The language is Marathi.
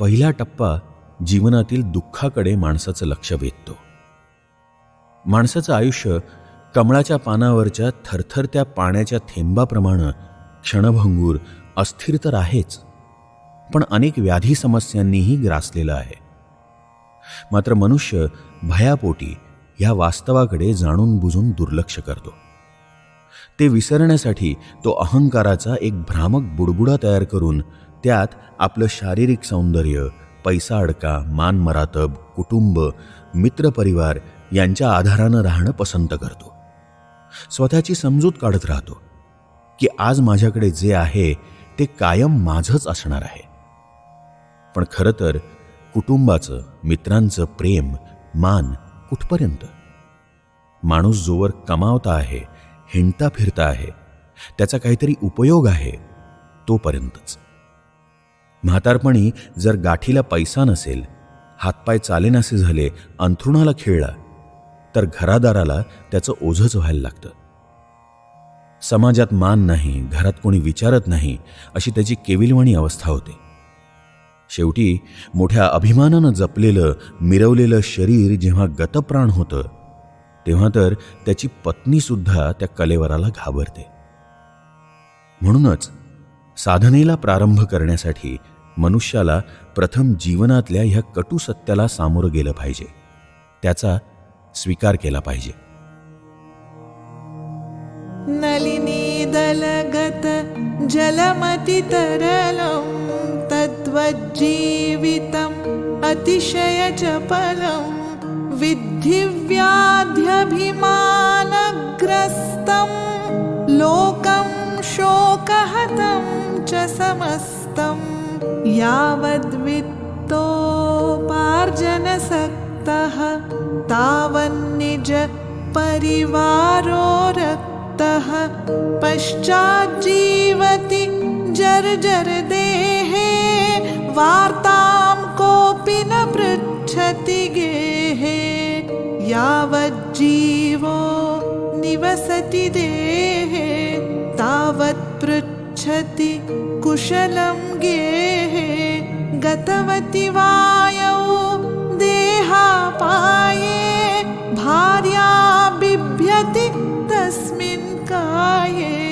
पहिला टप्पा जीवनातील दुःखाकडे माणसाचं लक्ष वेधतो. माणसाचं आयुष्य कमळाच्या पानावरच्या थरथरत्या पाण्याच्या थेंबाप्रमाणे क्षणभंगूर अस्थिर तर आहेच पण अनेक व्याधी समस्यांनीही ग्रासलेलं आहे. मात्र मनुष्य भयापोटी ह्या वास्तवाकडे जाणून बुजून दुर्लक्ष करतो. ते विसरण्यासाठी तो अहंकाराचा एक भ्रामक बुडबुडा तयार करून त्यात आपलं शारीरिक सौंदर्य पैसा अडका मान मरातब कुटुंब मित्रपरिवार यांच्या आधारानं राहणं पसंत करतो. स्वतःची समजूत काढत राहतो की आज माझ्याकडे जे आहे ते कायम माझंच असणार आहे. पण खरं तर कुटुंबाचं मित्रांचं प्रेम मान कुठपर्यंत? माणूस जोवर कमावता आहे हिंडता फिरता आहे त्याचा काहीतरी उपयोग आहे तोपर्यंतच. म्हातारपणी जर गाठीला पैसा नसेल हातपाय चालेनासे झाले अंथरुणाला खेळला तर घरादाराला त्याचं ओझंच व्हायला लागतं. समाजात मान नाही घरात कोणी विचारत नाही अशी त्याची केविलवाणी अवस्था होते. शेवटी मोठ्या अभिमानानं जपलेलं मिरवलेलं शरीर जेव्हा गतप्राण होतं तेव्हा तर त्याची पत्नीसुद्धा त्या कलेवराला घाबरते. म्हणूनच साधनेला प्रारंभ करण्यासाठी मनुष्याला प्रथम जीवनातल्या ह्या कटू सत्याला सामोरं गेलं पाहिजे. त्याचा स्वीकार केला पाहिजे. नलिनीदलगत जलमतितरलं तद्वज्जीवितम् अतिशयचपलं विद्धिव्याध्यभिमानग्रस्तं लोकं शोकहतं च समस्तम्। यावद्वित्तोपार्जनसक्तः तावन्निज परिवारो रक्तः पश्चाज्जीवति जर्जरदेहे वार्तां कोऽपि न पृच्छति गेहे यावज्जीवो निवसति देहे तावत् पृच्छति कुशलं गेहे गतवति वायौ देहापाये भार्या बिभ्यति तस्मिन् काये।